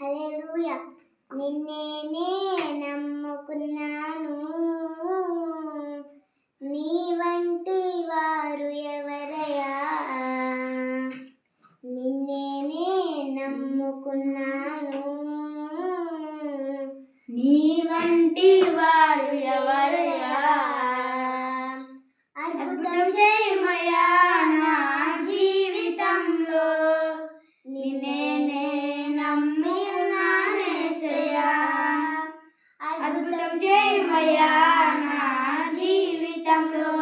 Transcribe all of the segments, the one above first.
హల్లెలూయ. నిన్నేనే నమ్ముకున్నాను నీ వంటి వారు ఎవరయా నిన్నేనే నమ్ముకున్నాను నీ వంటి వారు ఎవరయా అద్భుతం చేయమయా అద్భుతం నా జీవితంలో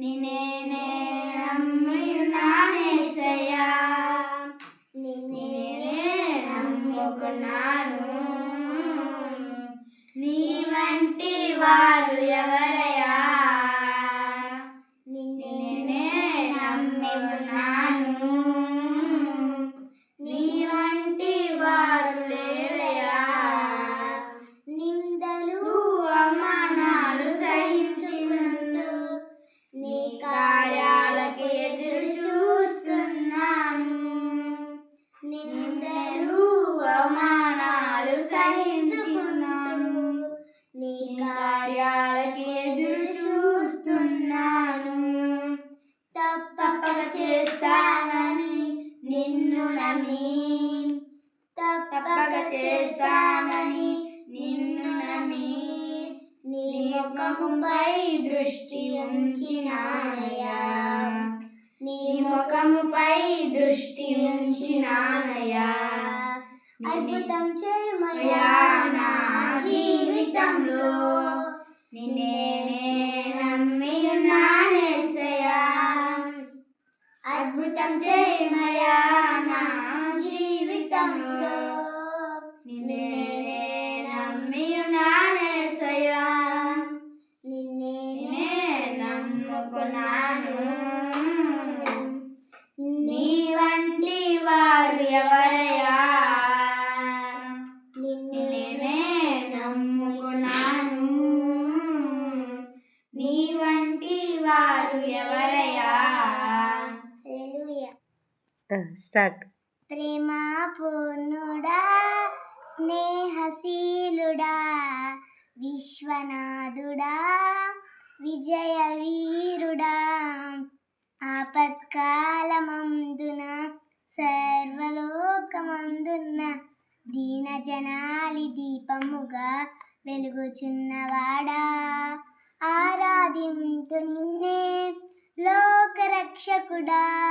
నినే నమ్మి నిన్నే నమ్ముకున్నాను. నీ వంటి వా నీ కార్యాలకి ఎదురు చూస్తున్నాను. నిందలు అవమానాలు సహించుకున్నాను. నీ కార్యాలకు ఎదురు చూస్తున్నాను. తప్పక చేస్తానని నిన్ను నమ్మి. తప్పక చేస్తానని నిన్ను నమ్మి. నీ ముఖముపై దృష్టి ఉంచినానయ్యా. నీ ముఖముపై దృష్టి ఉంచినానయ్యా. అద్భుతం చేయమయ్యా నా జీవితంలో. నిన్నే నమ్మి ఉన్నానేసయ్యా అద్భుతం చేయమయ్యా నా స్టార్ట్. ప్రేమ పూర్ణుడా స్నేహశీలుడా విశ్వనాథుడా విజయ వీరుడా ఆపత్కాలమందున సర్వలోకమందున్న దీన జనాలి దీపముగా వెలుగుచున్నవాడా. ఆరాధింతు నిన్నే లోకరక్షకుడా.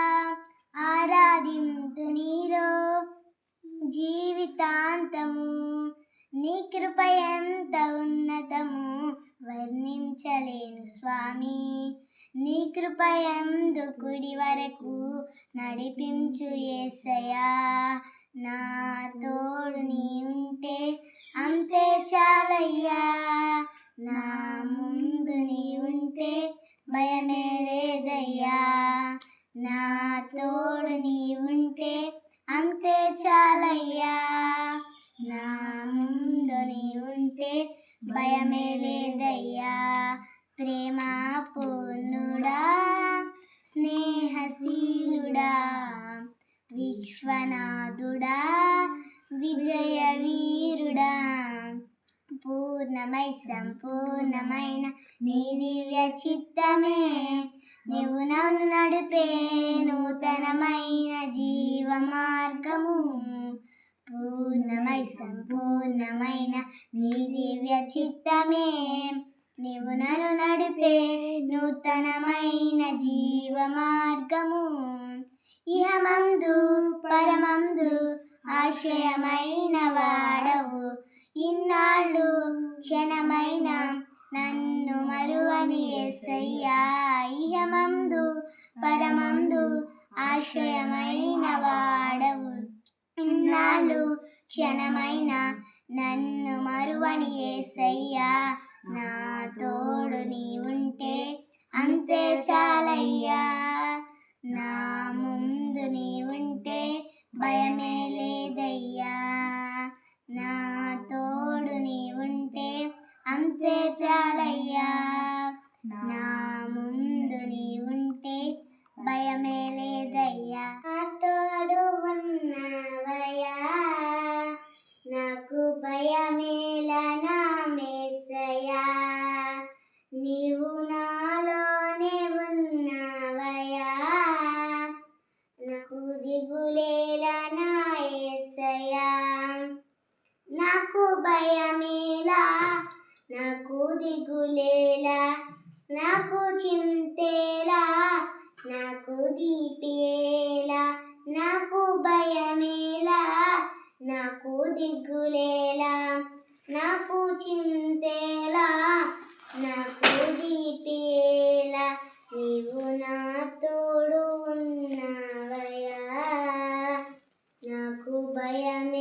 జీవితాంతము నీ కృప ఎంత ఉన్నతము వర్ణించలేను స్వామి. నీ కృప ఎందు కుడి వరకు నడిపించు ఏసయా నా తోడు నీ ఉంటే అంతే చాలయ్యా. నా ముందు నీ ఉంటే భయమే లేదయ్యా. నా తోడు నీ ఉంటే అంతే చాలయ్యా. ఉంటే భయమే లేదయ్యా ప్రేమ పూర్ణుడా స్నేహశీలుడా విశ్వనాథుడా విజయ వీరుడా పూర్ణమై సంపూర్ణమైన నీ దివ్య చిత్తమే. నువ్వు నన్ను నడిపే నూతనమైన జీవ మార్గము పూర్ణమై సంపూర్ణమైన నీ దివ్య చిత్తమే. నీవు నన్ను నడిపే నూతనమైన జీవ మార్గము ఇహమందు పరమందు ఆశ్రయమైన వాడవు. ఇన్నాళ్ళు క్షణమైన నన్ను మరువని ఎస్సయ్యా ఇహమందు పరమందు ఆశ్రయమైన వాడవు. ఇన్నాళ్ళు క్షణమైన నన్ను మరువని ఏసయ్యా నా తోడు నీ ఉంటే అంతే చాలయ్యా. నా ముందు నీ ఉంటే భయమే లేదయ్యా. నా తోడు నీ ఉంటే అంతే చాలయ్యా. నా ముందు నీ ఉంటే భయమే నాకు దీపేలా నాకు భయమేలా నాకు దిగ్గులేలా నాకు చింతేలా నాకు దీపేలా నీవు నా తోడు ఉన్నావయ్యా నాకు భయమే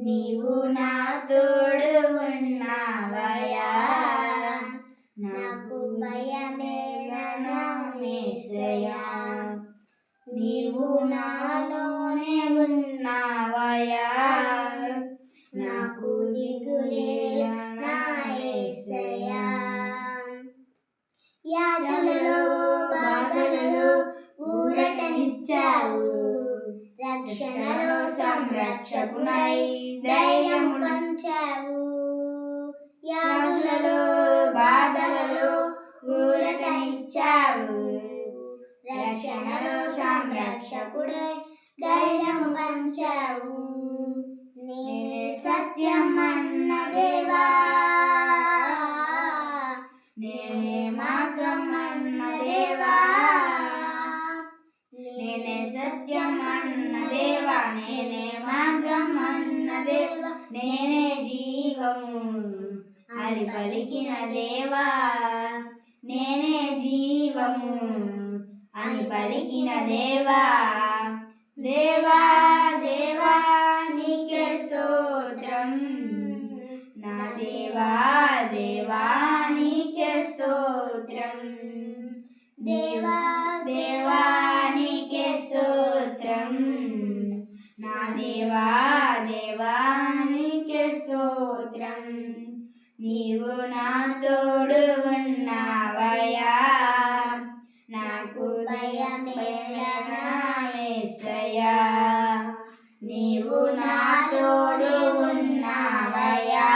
నీవు నా తోడు ఉన్నావయా నాకు భయమేలనమేసయా నీవు నాలోనే ఉన్నావయా నాకు దిగులేలా యాదలలో యేసయ్యా యాతలలో బాధలలో ఊరటనిచ్చావు. రక్షణలో రక్షకునై ధైర్యం పంచావు. యాదులలో బాధలలో ఊరటనిచ్చావు. రక్షణలో సంరక్షకుడే ధైర్యం పంచావు. నేనే సత్యం పలికిన దేవా నేనే జీవము అని పలికిన దేవా దేవా దేవా నీకే స్తోత్రం. నా దేవా దేవా నీకే స్తోత్రం. దేవా దేవా నాకు నీవు నా తోడు ఉన్నావయా